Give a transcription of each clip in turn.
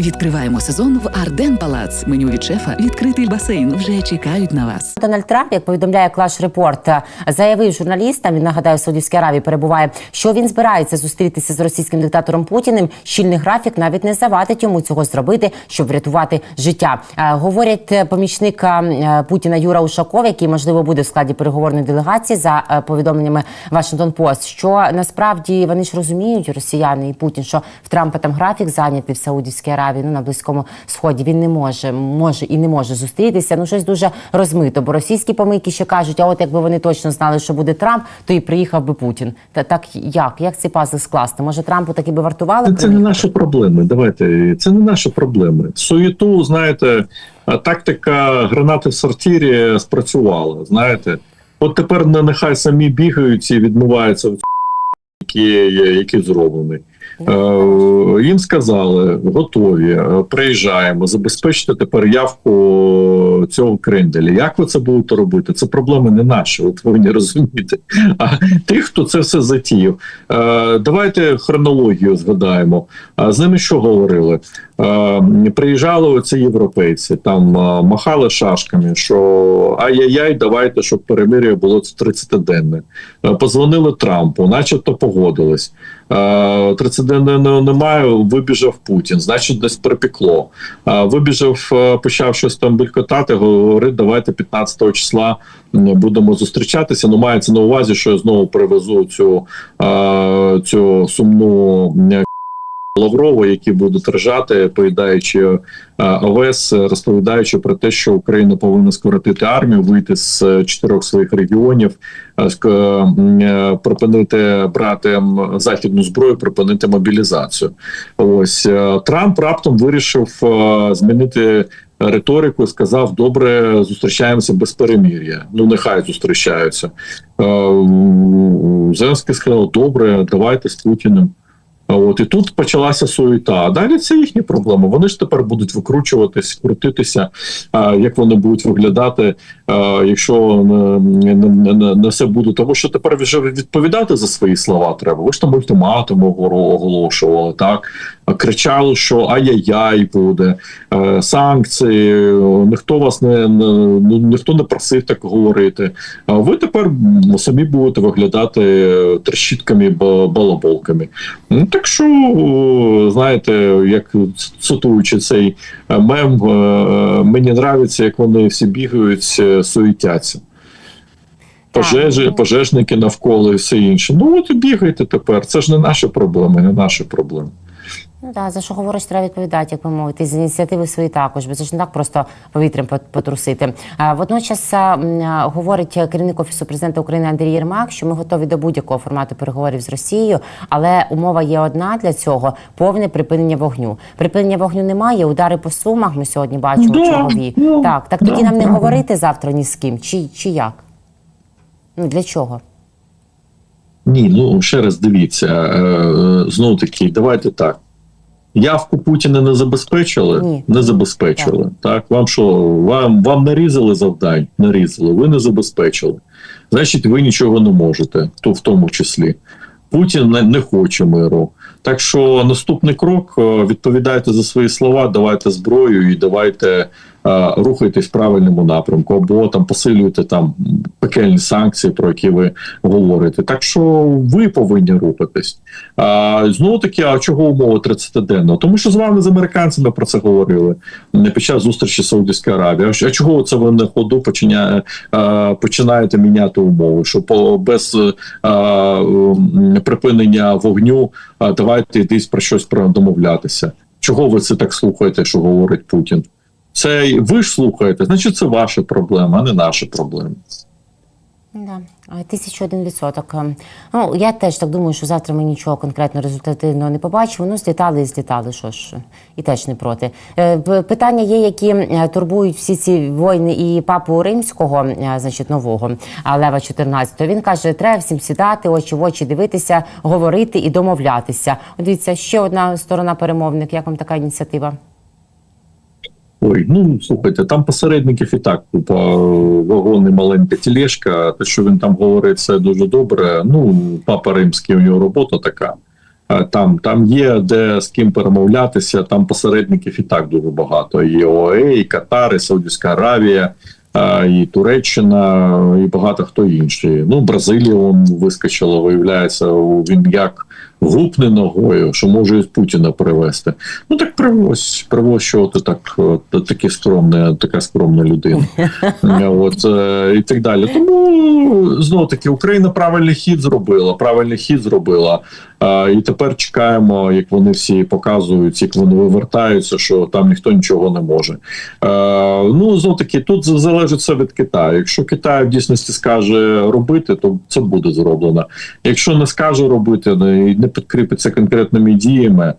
Відкриваємо сезон в Арден Палац. Меню від шефа, відкритий басейн вже чекають на вас. Дональд Трамп, як повідомляє Клаш Репорт, заявив журналістам, він нагадаю, в Саудівській Аравії перебуває, що він збирається зустрітися з російським диктатором Путіним. Щільний графік навіть не завадить йому цього зробити, щоб врятувати життя. Е, Говорять е, помічник е, Путіна Юра Ушаков, який можливо буде в складі переговорної делегації за повідомленнями Вашингтон Пост, що насправді вони ж розуміють, росіяни і Путін, що в Трампа там графік зайнятий в Саудівській Аравії, ну на близькому сході. Він не може, може і не може зустрітися. Ну щось дуже розмито. Бо російські помийки ще кажуть, а от якби вони точно знали, що буде Трамп, то і приїхав би Путін. Та так як? Як ці пазли скласти? Може Трампу таки би вартувало? Це не наші проблеми. Давайте це не наші проблеми. Суєту, знаєте, тактика гранати в сортирі спрацювала. Знаєте, от тепер не- нехай самі бігають і відмиваються в які, які зроблені. Е, їм сказали, готові, е, приїжджаємо, забезпечте тепер явку цього кренделя. Як ви це будете робити? Це проблеми не наші, от ви не розумієте. А тих, хто це все затіяв. Е, давайте хронологію згадаємо. З ними що говорили? Е, приїжджали оці європейці, там е, махали шашками, що ай-яй-яй, давайте, щоб перемир'я було 30-денне. Е, позвонили Трампу, начебто погодились. Е, 30-денного немає, вибіжав Путін, значить, десь припекло. Е, вибіжав, почав щось там белькотати, говорить, давайте 15 числа будемо зустрічатися. Ну, мається на увазі, що я знову привезу цю, цю сумну м, Лаврова, які будуть ржати, поїдаючи е, овес, розповідаючи про те, що Україна повинна скоротити армію, вийти з чотирьох своїх регіонів, е, е, припинити брати західну зброю, припинити мобілізацію. Ось Трамп раптом вирішив змінити. Риторику сказав: добре, зустрічаємося без перемір'я. Ну нехай зустрічаються. Зеленський сказав: добре, давайте з Путіним. От і тут почалася суєта. А далі це їхні проблеми. Вони ж тепер будуть викручуватись, крутитися, як вони будуть виглядати, якщо не, не, не, не, все буде. Тому що тепер вже відповідати за свої слова треба. Ви ж там ультиматум оголошували, так кричали, що ай-яй-яй буде, е, санкції. Ніхто вас не ну, ніхто не просив так говорити. А ви тепер самі будете виглядати е, трещітками балаболками. Ну так що, о, знаєте, як цитуючи цей е, мем, е, е, мені нравиться, як вони всі бігають, суетяться. Пожежі, ну. пожежники навколо і все інше. Ну от і бігайте тепер. Це ж не наші проблеми, не наші проблеми. Ну так, за що говориш, треба відповідати, як би мовити, з ініціативи свої також, бо це ж не так просто повітрям потрусити. А, Водночас а, говорить керівник офісу президента України Андрій Єрмак, що ми готові до будь-якого формату переговорів з Росією, але умова є одна для цього повне припинення вогню. Припинення вогню немає. Удари по сумах ми сьогодні бачимо Да, чергові. ну, так, так тоді да, нам не да. говорити завтра ні з ким, чи, чи як? Ну для чого? Ні, ну ще раз дивіться. Е, знову таки, давайте так. Явку Путіна не забезпечили? Ні. Не забезпечили. Так. вам що, вам, вам нарізали завдань? Нарізали, ви не забезпечили. Значить, ви нічого не можете, то в тому числі. Путін не, не хоче миру. Так що наступний крок е, відповідайте за свої слова, давайте зброю і давайте рухайтесь в правильному напрямку, або там посилюйте там пекельні санкції, про які ви говорите. Так що ви повинні рухатись. А знову таки, а чого умова 30-денного? Тому що з вами з американцями про це говорили не під час зустрічі Саудівської Аравії. А чого це ви на ходу починяє, е, починаєте міняти умови? Що по без м, припинення вогню давайте йдись про щось домовлятися. Чого ви це так слухаєте, що говорить Путін? Це ви ж слухаєте, значить, це ваші проблеми, а не наші проблеми. Да, тисячу один відсоток. Ем, Ну я теж так думаю, що завтра ми нічого конкретно результативного не побачимо. Ну, злітали і злітали. Що ж, і теж не проти. Е, Питання є, які е, турбують всі ці воїни і папу римського, е, значить, нового Лева 14 Він каже, треба всім сідати, очі в очі дивитися, говорити і домовлятися. Дивіться, ще одна сторона перемовник. Як вам така ініціатива? Ой, ну слухайте, там посередників і так купа вагон і маленька тілешка. Те, що він там говорить, це дуже добре. Ну, папа римський у нього робота така. Е, Там, там є де з ким перемовлятися, там посередників і так дуже багато. І ОАЕ, і Катар, і Саудівська Аравія, е, і Туреччина, і багато хто інший. Ну, Бразилія он вискочила, виявляється, він як гупне ногою, що може і Путіна привезти. Ну так привозь, привозь, що ти так, такі скромне, така скромна людина. От е, і так далі. Тому знов таки Україна правильний хід зробила. Правильний хід зробила. І тепер чекаємо, як вони всі показують, як вони вивертаються, що там ніхто нічого не може. Ну знов таки, тут залежить все від Китаю. Якщо Китай в дійсності скаже робити, то це буде зроблено. Якщо не скаже робити і не підкріпиться конкретними діями,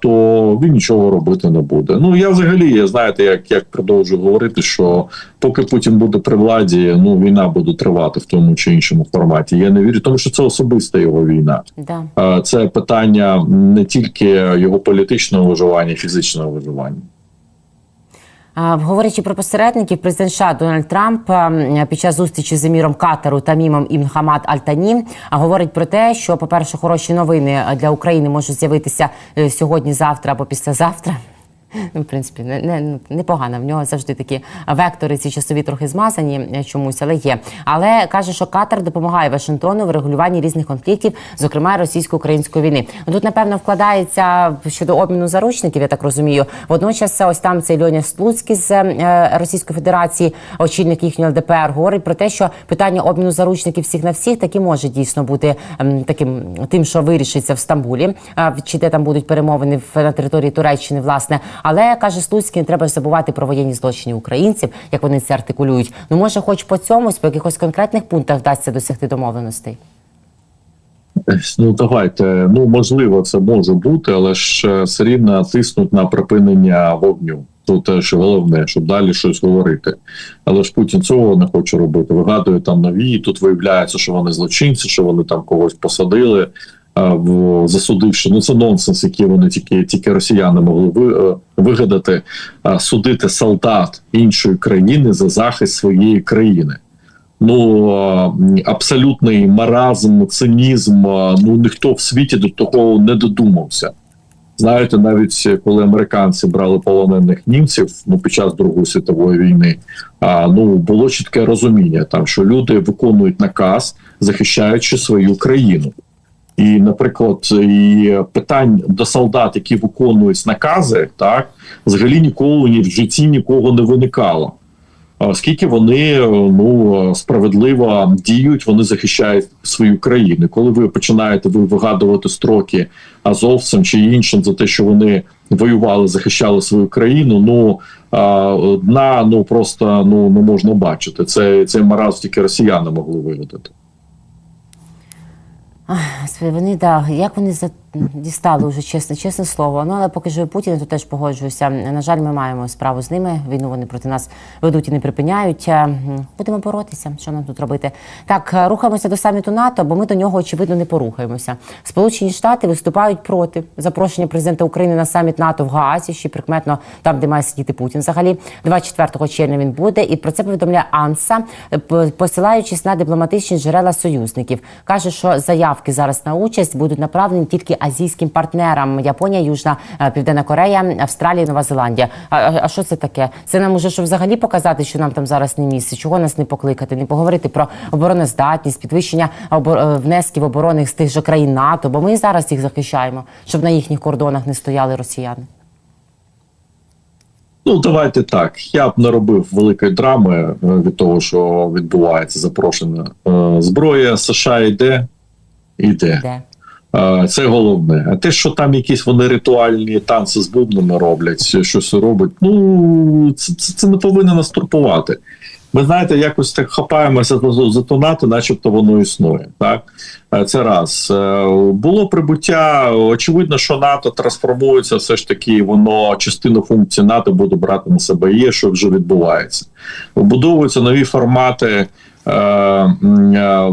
то він нічого робити не буде. Ну я взагалі, знаєте, як, як продовжу говорити, що поки Путін буде при владі, ну війна буде тривати в тому чи іншому форматі. Я не вірю, тому що це особиста його війна. Да. Е, Це питання не тільки його політичного виживання, фізичного виживання. Говорячи про посередників, президент США Дональд Трамп під час зустрічі з еміром Катару та мімом Ібн Хамад Аль-Тані говорить про те, що, по-перше, хороші новини для України можуть з'явитися е, сьогодні, завтра або післязавтра. Ну, в принципі, не, не. В нього завжди такі вектори, ці часові трохи змазані е, чомусь, але є. Але каже, що Катар допомагає Вашингтону в регулюванні різних конфліктів, зокрема російсько-української війни. Ну, Тут, напевно, вкладається щодо обміну заручників, я так розумію. Водночас, ось там цей Льоня Слуцький з е, Російської Федерації, очільник їхнього ЛДПР, говорить про те, що питання обміну заручників всіх на всіх таки може дійсно бути ем, таким тим, що вирішиться в Стамбулі, чи де там будуть перемовини на території Туреччини, власне. Але каже Слуцький, не треба забувати про воєнні злочини українців, як вони це артикулюють. Ну може, хоч по цьому, по якихось конкретних пунктах вдасться досягти домовленостей. Ну давайте. Ну можливо, це може бути, але ж е, все рівно тиснуть на припинення вогню. Тут теж головне, щоб далі щось говорити. Але ж Путін цього не хоче робити. Вигадує там нові. Тут виявляється, що вони злочинці, що вони там когось посадили, засудивши. Ну це нонсенс, який вони тільки тільки росіяни могли е, вигадати, судити солдат іншої країни за захист своєї країни. Ну абсолютний маразм, цинізм. Ну ніхто в світі до такого не додумався. Знаєте, навіть коли американці брали полонених німців ну під час Другої світової війни, а ну було чітке розуміння, там що люди виконують наказ, захищаючи свою країну. І, наприклад, і питань до солдат, які виконують накази, так взагалі ніколи ні в житті нікого не виникало оскільки вони ну справедливо діють, вони захищають свою країну. Коли ви починаєте вигадувати строки азовцям чи іншим за те, що вони воювали, захищали свою країну, ну дна ну просто ну не можна бачити. Це цей маразм тільки росіяни могли вигадати. Господи, Вони да, як вони за дістали вже чесне, чесне слово. Ну але поки живе Путін, то теж погоджуюся. На жаль, ми маємо справу з ними. Війну вони проти нас ведуть і не припиняють. Е, Будемо боротися. Що нам тут робити? Так, е, рухаємося до саміту НАТО, бо ми до нього очевидно не порухаємося. Сполучені Штати виступають проти запрошення президента України на саміт НАТО в Гаазі, ще прикметно там, де має сидіти Путін. Взагалі, 24 червня він буде, і про це повідомляє Анса, е, посилаючись на дипломатичні джерела союзників. каже, що заявки зараз на участь будуть направлені тільки азійським партнерам: Японія, Южна е, Південна Корея, Австралія, Нова Зеландія. А, а, а що це таке? Це нам уже що взагалі показати, що нам там зараз не місце? Чого нас не покликати? Не поговорити про обороноздатність, підвищення обор... е, внесків оборонних з тих же країн НАТО, бо ми зараз їх захищаємо, щоб на їхніх кордонах не стояли росіяни. Ну, давайте так. Я б не робив великої драми е, від того, що відбувається запрошена зброя. США йде, іде. Це головне. А те, що там якісь вони ритуальні танці з бубнами роблять, щось робить, ну це, це, це не повинно нас турбувати. Ми знаєте, якось так хапаємося за, ту НАТО, начебто воно існує. Так це раз Е, було прибуття. Очевидно, що НАТО трансформується, все ж таки, воно частину функцій НАТО буде брати на себе. Є що вже відбувається. Вбудовуються нові формати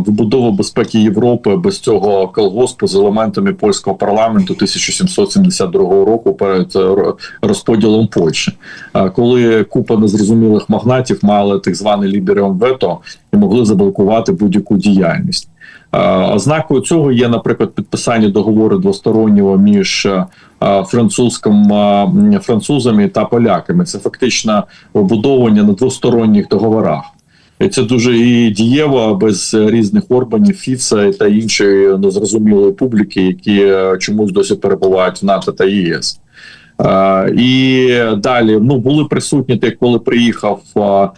вибудова безпеки Європи без цього колгоспу з елементами польського парламенту 1772 року перед е, ро- розподілом Польщі, Е, коли купа незрозумілих магнатів мали так званий ліберіум вето і могли заблокувати будь-яку діяльність. Е, Ознакою цього є, наприклад, підписання договору двостороннього між е, е, французьким е, французами та поляками. Це фактично вибудовування на двосторонніх договорах. Це дуже і дієво без різних органів Фіца та іншої незрозумілої публіки, які е, чомусь досі перебувають в НАТО та ЄС. Е, і далі ну були присутні, коли приїхав е, е,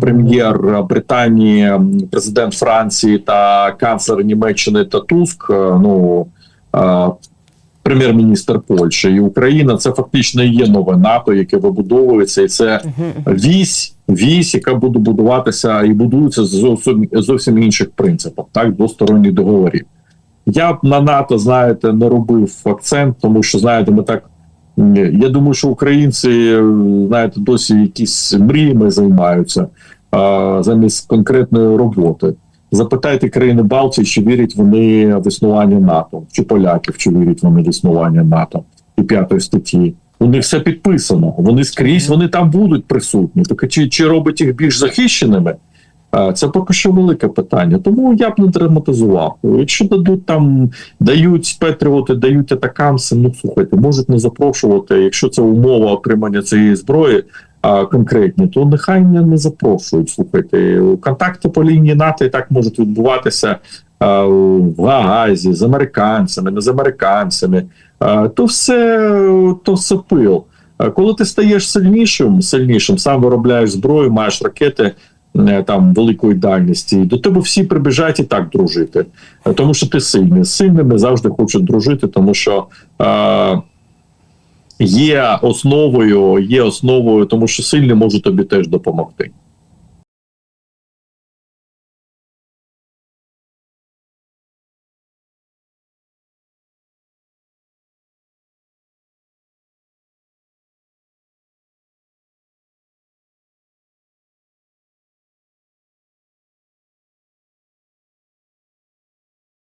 прем'єр Британії, президент Франції та канцлер Німеччини та Туск. е, Ну е, прем'єр-міністр Польщі і Україна це фактично і є нове НАТО, яке вибудовується, і це вісь, вісь, яка буде будуватися і будується з зовсім зовсім інших принципах, так двосторонніх договорів. Я б на НАТО, знаєте, не робив акцент, тому що знаєте, ми так. Я думаю, що українці, знаєте, досі якісь мріями займаються а, замість конкретної роботи. Запитайте країни Балтії, чи вірять вони в існування НАТО, чи поляків, чи вірять вони в існування НАТО і п'ятої статті. У них все підписано. Вони скрізь, вони там будуть присутні. Так чи, чи робить їх більш захищеними? Це поки що велике питання. Тому я б не драматизував. Якщо дадуть там, дають Петріоти, дають атакамси, ну слухайте, можуть не запрошувати. Якщо це умова отримання цієї зброї конкретні, то нехай не, не запрошують. Слухайте, контакти по лінії НАТО і так можуть відбуватися в Гаазі з американцями, не з американцями. То все то все пил. Коли ти стаєш сильнішим, сильнішим, сам виробляєш зброю, маєш ракети там великої дальності, до тебе всі прибіжать і так дружити, тому що ти сильний. Сильними завжди хочуть дружити, тому що. Є основою, є основою, тому що сильні можуть тобі теж допомогти.